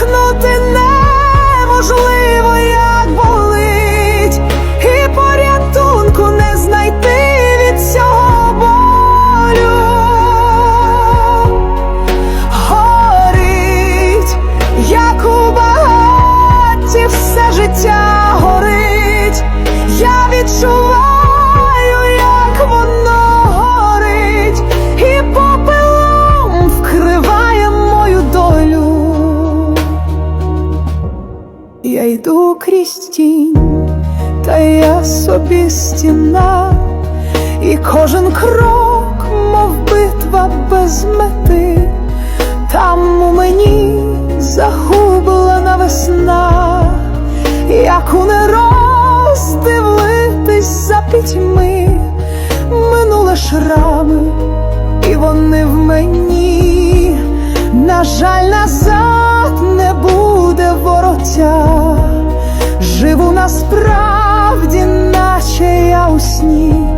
Look тінь, та я собі стіна, і кожен крок, мов битва без мети, там у мені загублена весна, як у нероз дивитись за пітьми, минуле шрами, і вони в мені, на жаль, назад не буде вороття. Насправді, наче я у сні,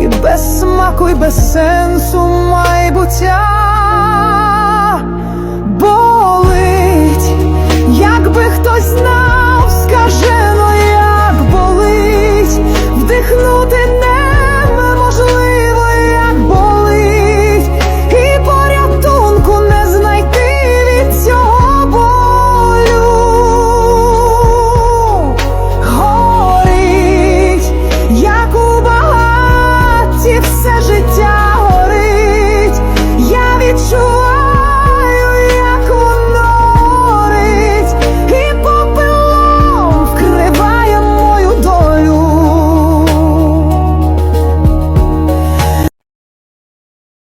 і без смаку, і без сенсу майбуття